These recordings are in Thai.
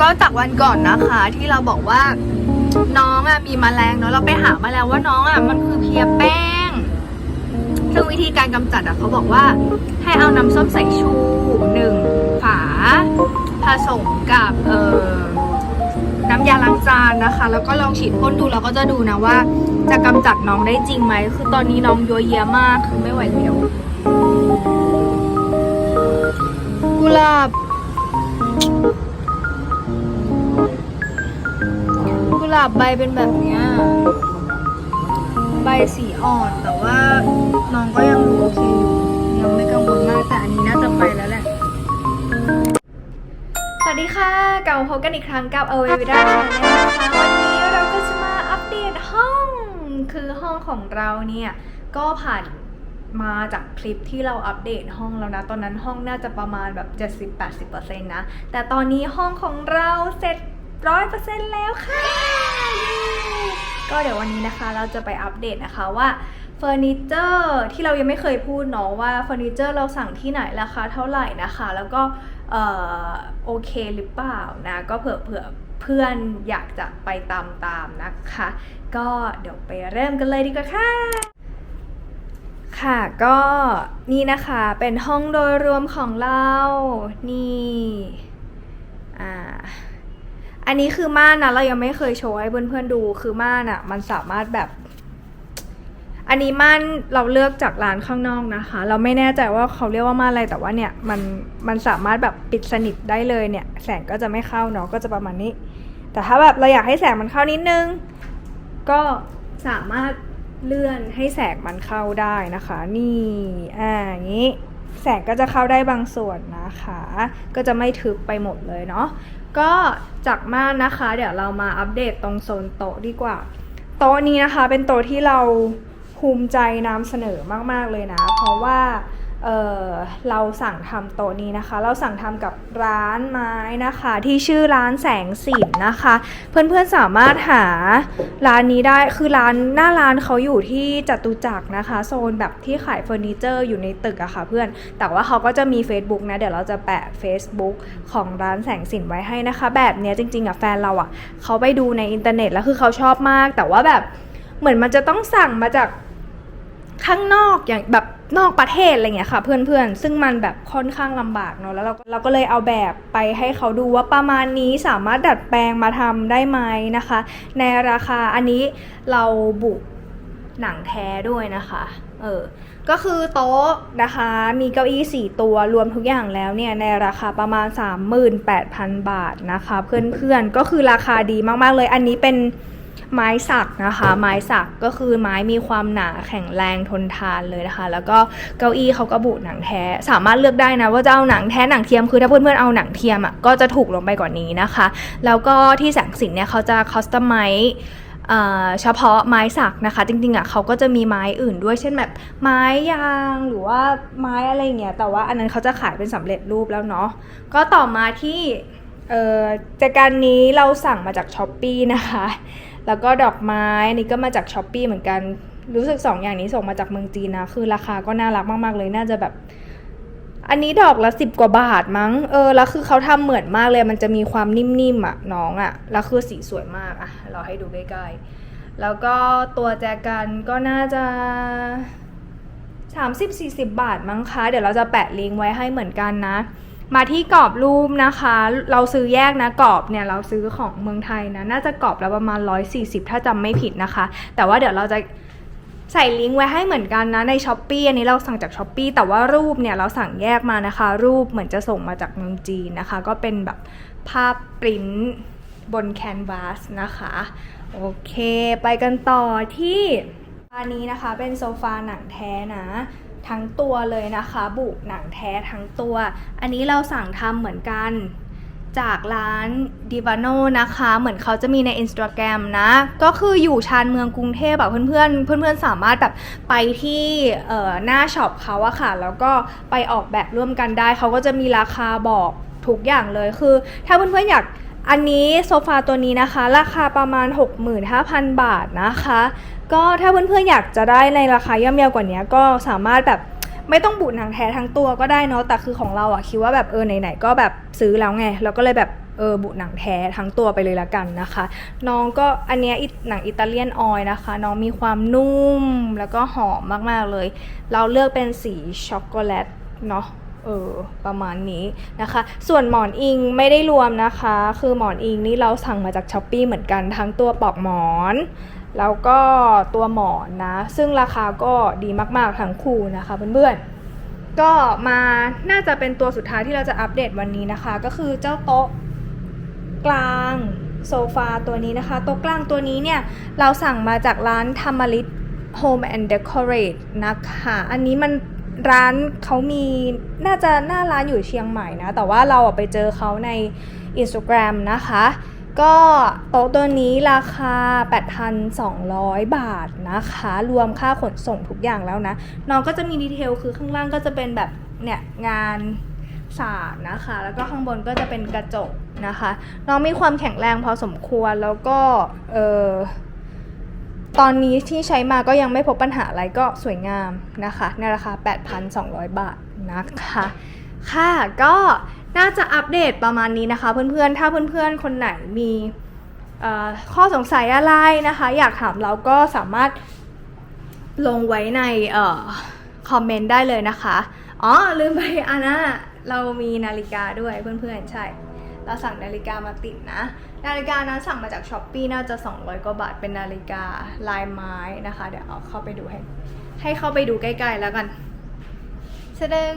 ก็จากวันก่อนนะคะ ที่เราบอกว่า น้องอะมีแมลงเนาะเราไปหามาแล้วว่าน้องอะมันคือเพียแป้ง ซึ่งวิธีการกำจัดอะเขาบอกว่า ให้เอาน้ำส้มสายชูหนึ่งฝา ผสมกับเอ่อน้ำยาล้างจานนะคะ แล้วก็ลองฉีดพ่นดูเราก็จะดูนะว่า จะกำจัดน้องได้จริงไหมคือตอนนี้น้องยัวเยียมากคือไม่ไหวแล้วกุหลาบ กุหลาบใบเป็นแบบเนี้ยใบสีอ่อนแต่ว่าน้องก็ยังดูโอเคอยู่ยังไม่กังวลมากแต่อันนี้น่าจะไปแล้วแหละ สวัสดีค่ะกลับมาพบกันอีกครั้งกับ a w a y w i d a Channel นะคะวันนี้เราก็จะมาอัปเดตห้องคือห้องของเราเนี่ยก็ผ่านมาจากคลิปที่เราอัปเดตห้องแล้วนะ ตอนนั้นห้องน่าจะประมาณแบบ 70-80%นะ แต่ตอนนี้ห้องของเราเสร็จ 100%แล้วค่ะ ก็เดี๋ยววันนี้นะคะเราจะไปอัปเดตนะคะว่าเฟอร์นิเจอร์ที่เรายังไม่เคยพูดเนาะว่าเฟอร์นิเจอร์เราสั่งที่ไหนราคาเท่าไหร่นะคะ แล้วก็โอเคหรือเปล่านะก็เผื่อเผื่อเพื่อนอยากจะไปตามตามนะคะ ก็เดี๋ยวไปเริ่มกันเลยดีกว่าค่ะค่ะก็นี่นะคะเป็นห้องโดยรวมของเรานี่อ่า อันนี้คือม่านนะเรายังไม่เคยโชว์ให้เพื่อนๆดูคือม่านอะมันสามารถแบบ อันนี้ม่านเราเลือกจากร้านข้างนอกนะคะ เราไม่แน่ใจว่าเขาเรียกว่าม่านอะไรแต่ว่าเนี่ยมันมันสามารถแบบปิดสนิทได้เลยเนี่ย แสงก็จะไม่เข้าเนาะก็จะประมาณนี้ แต่ถ้าแบบเราอยากให้แสงมันเข้านิดนึง ก็สามารถเลื่อนให้แสงมันเข้าได้นะคะ นี่อ่าอย่างนี้ แสงก็จะเข้าได้บางส่วนนะคะ ก็จะไม่ทึบไปหมดเลยเนาะก็จากม่านนะคะ เดี๋ยวเรามาอัปเดตตรงโซนโต๊ะดีกว่า โต๊ะนี้นะคะเป็นโต๊ะที่เราภูมิใจนำเสนอมากๆเลยนะ เพราะว่า เเราสั่งทำโต๊ะนี้นะคะ เราสั่งทำกับร้านไม้นะคะ ที่ชื่อร้านแสงสินนะคะ เพื่อนๆสามารถหาร้านนี้ได้คือร้านหน้าร้านเขาอยู่ที่จตุจักรนะคะ โซนแบบที่ขายเฟอร์นิเจอร์อยู่ในตึกอะค่ะเพื่อนแต่ว่าเขาก็จะมี Facebook นะ เดี๋ยวเราจะแปะ Facebook ของร้านแสงสินไว้ให้นะคะ แบบเนี้ยจริงๆอะแฟนเราอะเขาไปดูในอินเทอร์เน็ตแล้วคือเขาชอบมาก แต่ว่าแบบเหมือนมันจะต้องสั่งมาจากข้างนอกอย่างแบบ นอกประเทศอะไรเงี้ยค่ะ เพื่อนๆ ซึ่งมันแบบค่อนข้างลำบากเนาะแล้วเราก็เราก็เลยเอาแบบไปให้เขาดูว่าประมาณนี้สามารถดัดแปลงมาทำได้ไหมนะคะ ในราคาอันนี้เราบุกหนังแท้ด้วยนะคะ เออ ก็คือโต๊ะนะคะ มีเก้าอี้ 4 ตัวรวมทุกอย่างแล้วเนี่ย ในราคาประมาณ 38,000 บาทนะคะ เพื่อนๆ ก็คือราคาดีมากๆเลย อันนี้เป็น ไม้สักนะคะ ไม้สักก็คือไม้มีความหนาแข็งแรงทนทานเลยนะคะ แล้วก็เก้าอี้เขาก็บุหนังแท้ สามารถเลือกได้นะว่าจะเอาหนังแท้หนังเทียมคือถ้าเพื่อนๆเอาหนังเทียมอะก็จะถูกลงไปกว่านนี้นะคะ แล้วก็ที่แสงสินเนี่ยเขาจะคอสตอมไมเอ่อเฉพาะไม้สักนะคะ จริงๆอะเขาก็จะมีไม้อื่นด้วยเช่นแบบไม้ยางหรือว่าไม้อะไรเงี้ยแต่ว่าอันนั้นเขาจะขายเป็นสำเร็จรูปแล้วเนาะก็ต่อมาที่เอ่อจากการนี้เราสั่งมาจากช้อปปีนะคะ แล้วก็ดอกไม้อันนี่ก็มาจากช้อปปีเหมือนกัน รู้สึกสองอย่างนี้ส่งมาจากเมืองจีนนะ คือราคาก็น่ารักมากๆเลย น่าจะแบบ อันนี้ดอกละสิบกว่าบาทมั้ง เออ แล้วคือเขาทำเหมือนมากเลย มันจะมีความนิ่มๆอะน้องอะ แล้วคือสีสวยมากอะ เราให้ดูใกล้ๆ แล้วก็ตัวแจกันก็น่าจะ 30-40 บาทมั้งคะ เดี๋ยวเราจะแปะลิงก์ไว้ให้เหมือนกันนะ มาที่กรอบรูปนะคะ เราซื้อแยกนะกรอบเนี่ยเราซื้อของเมืองไทยนะ น่าจะกรอบละประมาณ 140 ถ้าจำไม่ผิดนะคะ แต่ว่าเดี๋ยวเราจะใส่ลิงก์ไว้ให้เหมือนกันนะในช้อปปีอันนี้เราสั่งจากช้อปปีแต่ว่ารูปเนี่ยเราสั่งแยกมานะคะ รูปเหมือนจะส่งมาจากเมืองจีนนะคะ ก็เป็นแบบภาพปริ้นบนแคนวาสนะคะ โอเค ไปกันต่อที่อันนี้นะคะเป็นโซฟาหนังแท้นะ ทั้งตัวเลยนะคะ บุหนังแท้ทั้งตัว อันนี้เราสั่งทำเหมือนกันจากร้าน d i v a n o นะคะ เหมือนเขาจะมีใน Instagram นะ ก็คืออยู่ชานเมืองกรุงเทพแบบเพื่อนๆ เพื่อนๆ สามารถแบบไปที่หน้าช็อปเขาอะค่ะ แล้วก็ไปออกแบบร่วมกันได้ เขาก็จะมีราคาบอกทุกอย่างเลย คือ ถ้าเพื่อนๆ อยากอันนี้โซฟาตัวนี้นะคะ ราคาประมาณ 65,000 บาทนะคะ ก็ถ้าเพื่อนๆอยากจะได้ในราคาย่อมเยาวกว่านี้ก็สามารถแบบไม่ต้องบุหนังแท้ทั้งตัวก็ได้เนาะแต่คือของเราอะคิดว่าแบบเออไหนๆก็แบบซื้อแล้วไงเราก็เลยแบบเออบุหนังแท้ทั้งตัวไปเลยละกันนะคะ น้องก็อันเนี้ยหนังอิตาเลียนออยนะคะ น้องมีความนุ่มแล้วก็หอมมากๆเลย เราเลือกเป็นสีช็อกโกแลตเนาะ เออประมาณนี้นะคะ ส่วนหมอนอิงไม่ได้รวมนะคะ คือหมอนอิงนี่เราสั่งมาจากช้อปปีเหมือนกันทั้งตัวปลอกหมอนแล้วก็ตัวหมอนนะ ซึ่งราคาก็ดีมากๆทั้งคู่นะคะเพื่อนๆ ก็มาน่าจะเป็นตัวสุดท้ายที่เราจะอัปเดตวันนี้นะคะ ก็คือเจ้าโต๊ะกลางโซฟาตัวนี้นะคะ โต๊ะกลางตัวนี้เนี่ย เราสั่งมาจากร้านธรรมลิต Home and Decorate นะคะ อันนี้มัน ร้านเขามีน่าจะหน้าร้านอยู่เชียงใหม่นะ แต่ว่าเราไปเจอเขาใน Instagram นะคะ ก็โต๊ะตัวนี้ราคา 8,200 บาทนะคะ รวมค่าขนส่งทุกอย่างแล้วนะ น้องก็จะมีดีเทลคือข้างล่างก็จะเป็นแบบเนี่ยงานสาดนะคะ แล้วก็ข้างบนก็จะเป็นกระจกนะคะ น้องมีความแข็งแรงพอสมควรแล้วก็เออ ตอนนี้ที่ใช้มาก็ยังไม่พบปัญหาอะไรก็สวยงามนะคะ ในราคา 8,200 บาทนะคะ ค่ะก็น่าจะอัปเดตประมาณนี้นะคะเพื่อนๆ ถ้าเพื่อนๆ คนไหนมีข้อสงสัยอะไรนะคะ อยากถามเราก็สามารถลงไว้ในอคอมเมนต์ได้เลยนะคะ อ๋อ ลืมไปอันนะเรามีนาฬิกาด้วยเพื่อนๆ ใช่ เราสั่งนาฬิกามาติดนะ นาฬิกานั้นสั่งมาจากช้อปปีน่าจะ 200 กว่าบาทเป็นนาฬิกาลายไม้นะคะ เดี๋ยวเอาเข้าไปดูให้ ให้เข้าไปดูใกล้ๆแล้วกัน แสดง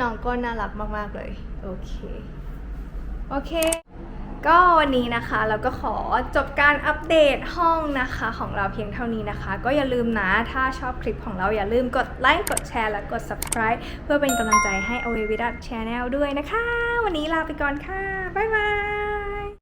น้องก็น่ารักมากๆเลย โอเค โอเค ก็วันนี้นะคะเราก็ขอจบการอัปเดตห้องนะคะของเราเพียงเท่านี้นะคะ ก็อย่าลืมนะ ถ้าชอบคลิปของเราอย่าลืมกดไลค์กดแชร์และกด subscribe เพื่อเป็นกำลังใจให้ a w a y w i t h Channel ด้วยนะคะ วันนี้ลาไปก่อนค่ะ บ๊ายบาย